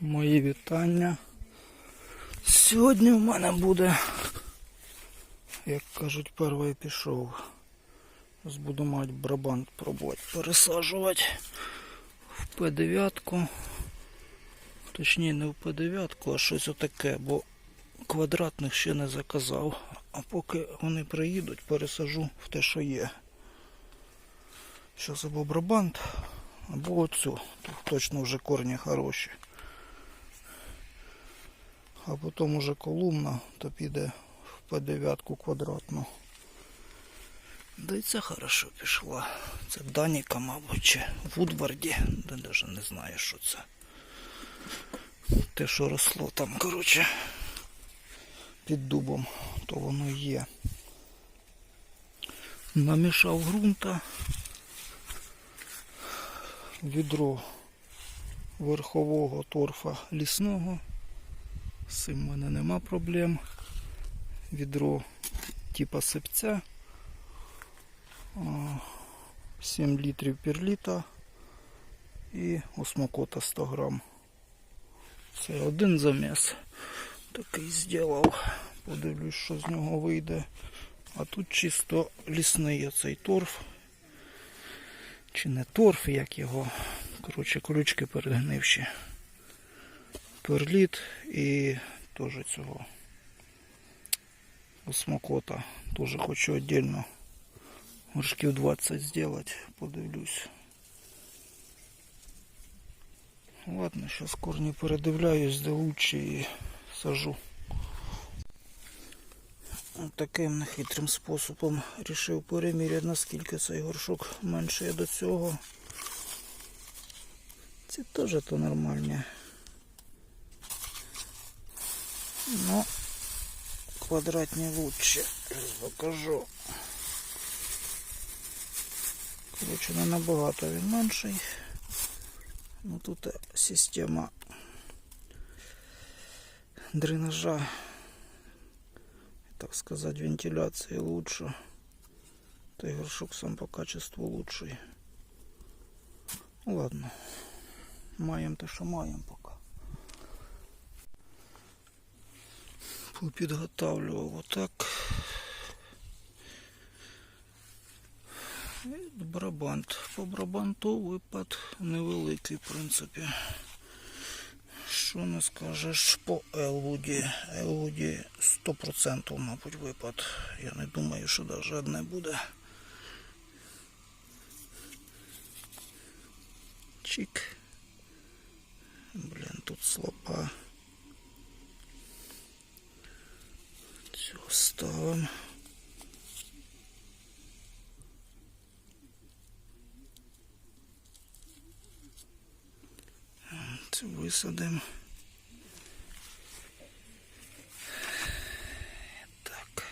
Мої вітання. Сьогодні в мене буде, як кажуть, перший пішов. Буду мати брабант пробувати пересаджувати в П9. Точніше не в П9, а щось отаке, бо квадратних ще не заказав. А поки вони приїдуть, пересажу в те, що є. Зараз або брабант, або оцю. Тут точно вже корні хороші. А потім уже колумна, то піде в П9 квадратну. Да і це хорошо пішла. Це Даніка, мабуть, чи Вудварді, де навіть не знаю, що це. Те, що росло там, коротше, під дубом, то воно є. Намішав ґрунта, відро верхового торфа лісного. З цим в мене нема проблем. Відро типа сипця. 7 літрів перліта і осмокота 100 грам. Це один заміс. Такий зробив. Подивлюсь, що з нього вийде. А тут чисто лісний оцей торф. Чи не торф, як його. Коротше, колючки перегнивші перліт і теж цього осмокота. Теж хочу віддільно горшків 20 зробити, подивлюсь. Ладно, зараз корні передивляюсь, де лучше і сажу. Таким нехитрим способом рішив переміряти, наскільки цей горшок менше до цього. Ці теж то нормальні. квадратні лучше. Зараз покажу. Коротше, не набагато він менший. Ну тут система дренажа, так сказать, вентиляции лучше. Та й горшок сам по качеству лучший. Ну, Ладно. Маємо те, що маємо поки. Попідготавлював отак. І барабант. По барабанту випад невеликий, в принципі. Що не скажеш по Елвуді. Елвуді 100% мабуть випад. Я не думаю, що навіть одне буде. Чик. Блін, тут слопа. Висадимо. Так.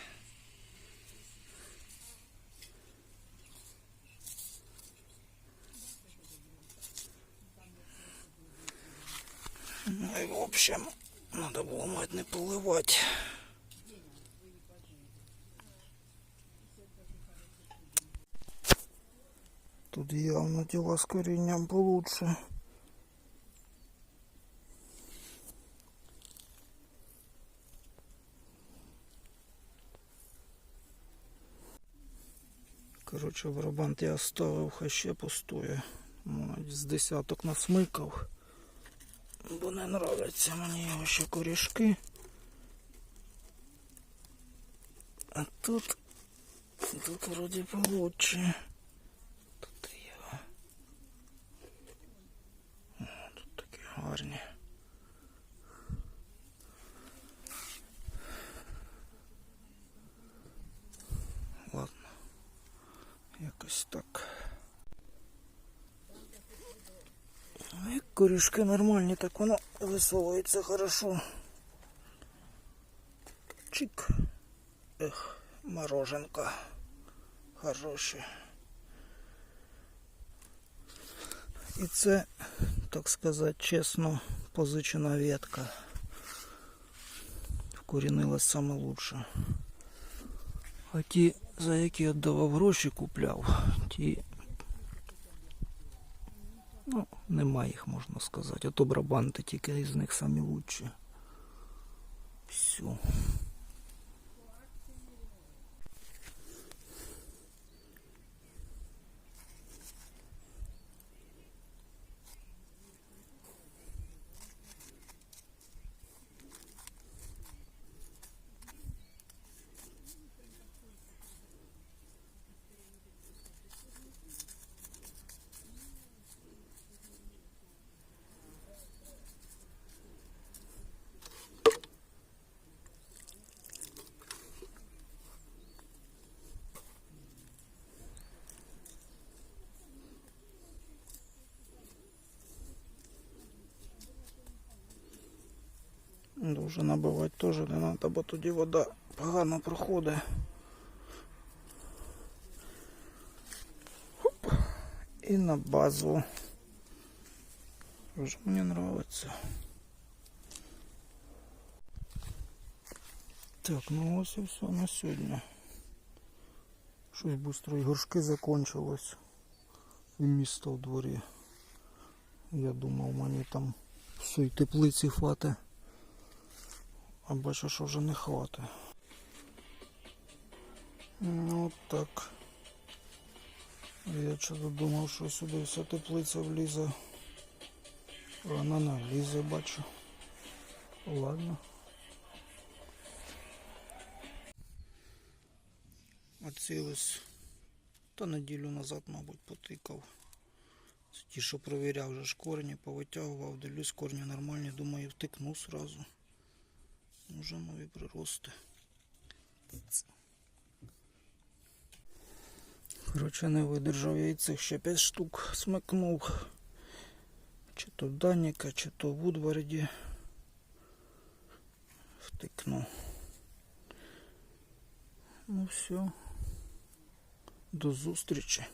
Ну и в общем, надо было мать не поливать. Тут явно дела с коренем получше. Коротше, барабант я оставив, хай ще пустує. З десяток насмикав. Бо не нравляться мені його ще корішки. А тут, тут вроді получше. Тут його. О, тут такі гарні. Ладно. Якось так. Ну, Як корішки нормальні, так воно висовується хорошо. Чик. Ех, мороженка. Хороші. І це, так сказати, чесно позичена ветка. Вкорінилась саме лучше. А ті, за які віддавав гроші купляв, ті Ну, нема їх, можна сказати. А то брабанти тільки із них самі лучші. Все. Дуже набивати теж не треба, бо тоді вода погано проходить. Хоп. І на базу. Дуже мені подобається. Так, ну ось і все на сьогодні. Щось швидко і горшки закончилось. І місто в дворі. Я думав, мені там всій теплиці хватить. А бачу, що вже не хватить. Ну так. Я чого думав, що сюди вся теплиця влізе. Вона не влізе, бачу. Ладно. Оці ось та неділю назад, мабуть, потикав. Це ті, що провіряв вже ж корні, повитягував, дивлюсь, корні нормальні, думаю, втикну сразу. Уже нові прирости. Коротше, не видержав я ще 5 штук смикнув. Чи то Даніка, чи то Вудварді. Втикну. Ну все. До зустрічі.